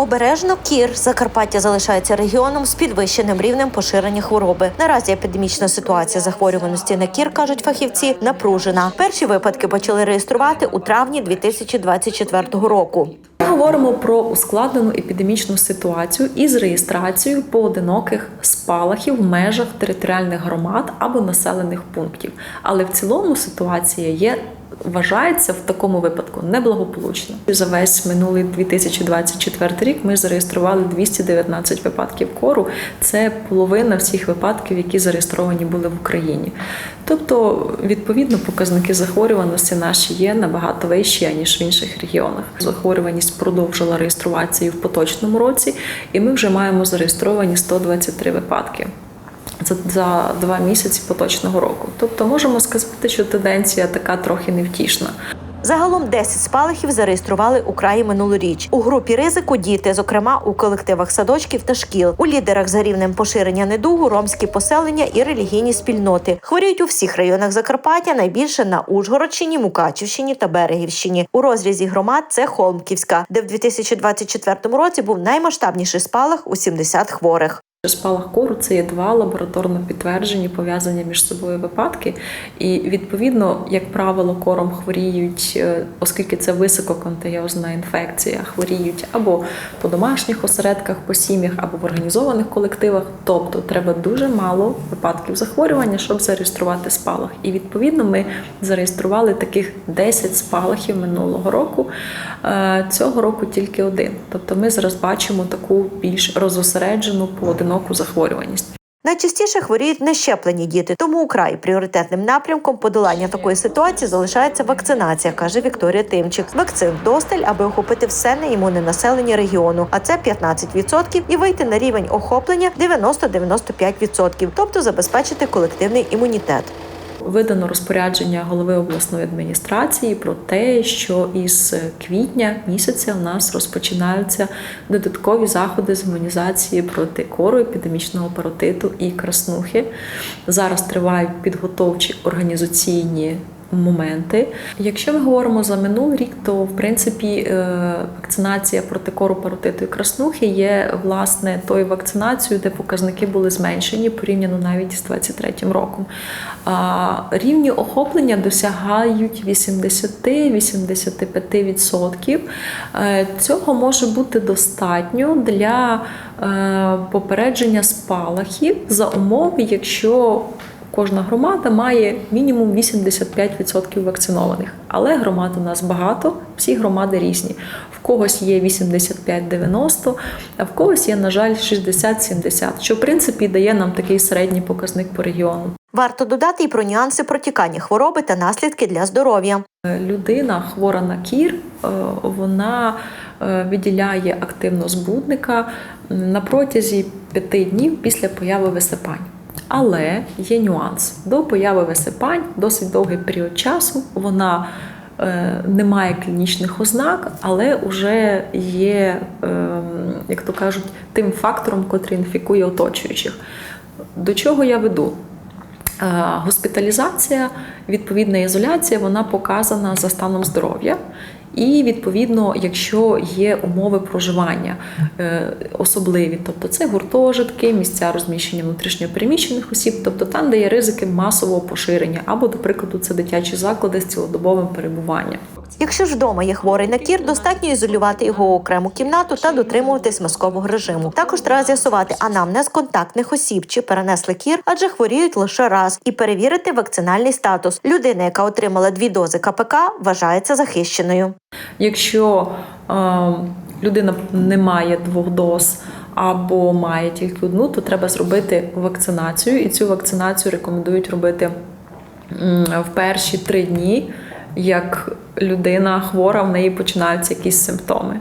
Обережно кір Закарпаття залишається регіоном з підвищеним рівнем поширення хвороби. Наразі епідемічна ситуація захворюваності на кір, кажуть фахівці, напружена. Перші випадки почали реєструвати у травні 2024 року. Ми говоримо про ускладнену епідемічну ситуацію із реєстрацією поодиноких спалахів в межах територіальних громад або населених пунктів. Але в цілому ситуація є. Вважається в такому випадку неблагополучно. За весь минулий 2024 рік ми зареєстрували 219 випадків кору. Це половина всіх випадків, які зареєстровані були в Україні. Тобто, відповідно, показники захворюваності наші є набагато вищі ніж в інших регіонах. Захворюваність продовжила реєструватися і в поточному році, і ми вже маємо зареєстровані 123 випадки. Це за два місяці поточного року. Тобто можемо сказати, що тенденція така трохи невтішна. Загалом 10 спалахів зареєстрували у краї минулоріч. У групі ризику діти, зокрема у колективах садочків та шкіл. У лідерах за рівнем поширення недугу, ромські поселення і релігійні спільноти. Хворіють у всіх районах Закарпаття, найбільше на Ужгородщині, Мукачівщині та Берегівщині. У розрізі громад це Холмківська, де в 2024 році був наймасштабніший спалах у 70 хворих. Спалах кору це є два лабораторно підтверджені, пов'язані між собою випадки. І відповідно, як правило, кором хворіють, е, оскільки це висококонтагіозна інфекція, хворіють або по домашніх осередках, по сім'ях, або в організованих колективах. Тобто треба дуже мало випадків захворювання, щоб зареєструвати спалах. І відповідно ми зареєстрували таких 10 спалахів минулого року. Е, Цього року тільки один. Тобто ми зараз бачимо таку більш розосереджену поодиноку захворюваність. Найчастіше хворіють нещеплені діти, тому украй пріоритетним напрямком подолання такої ситуації залишається вакцинація, каже Вікторія Тимчик. Вакцин вдосталь, аби охопити все неімунне населення регіону, а це 15%, і вийти на рівень охоплення 90-95%, тобто забезпечити колективний імунітет. Видано розпорядження голови обласної адміністрації про те, що із квітня місяця у нас розпочинаються додаткові заходи з імунізації проти кору, епідемічного паротиту і краснухи. Зараз тривають підготовчі організаційні. Моменти, якщо ми говоримо за минулий рік, то в принципі е, вакцинація проти кору, паротиту і краснухи є власне тою вакцинацією, де показники були зменшені порівняно навіть з 23 роком. Рівні охоплення досягають 80-85%. Е, Цього може бути достатньо для е, попередження спалахів за умови, якщо Кожна громада має мінімум 85% вакцинованих, але громад у нас багато, всі громади різні. В когось є 85-90, а в когось є, на жаль, 60-70, що в принципі дає нам такий середній показник по регіону. Варто додати і про нюанси протікання хвороби та наслідки для здоров'я. Людина хвора на кір, е, вона е, виділяє активно збудника на протязі п'яти днів після появи висипань. Але є нюанс. До появи висипань досить довгий період часу вона е, не має клінічних ознак, але вже є, е, як то кажуть, тим фактором, котрий інфікує оточуючих. До чого я веду? Е, Госпіталізація, відповідна ізоляція, вона показана за станом здоров'я. І відповідно, якщо є умови проживання е, особливі, тобто це гуртожитки, місця розміщення внутрішньопереміщених осіб, тобто там, де є ризики масового поширення, або, до прикладу, це дитячі заклади з цілодобовим перебуванням. Якщо ж вдома є хворий на кір, достатньо ізолювати його у окрему кімнату та дотримуватись маскового режиму. Також треба з'ясувати анамнез контактних осіб, чи перенесли кір, адже хворіють лише раз, і перевірити вакцинальний статус. Людина, яка отримала дві дози КПК, вважається захищеною. Якщо е, людина не має двох доз або має тільки одну, то треба зробити вакцинацію, і цю вакцинацію рекомендують робити в перші три дні, як людина хвора, в неї починаються якісь симптоми.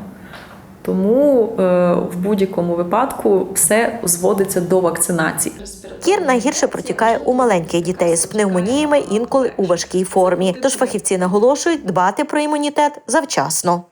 Тому е, в будь-якому випадку все зводиться до вакцинації. Кір найгірше протікає у маленьких дітей з пневмоніями, інколи у важкій формі. Тож фахівці наголошують дбати про імунітет завчасно.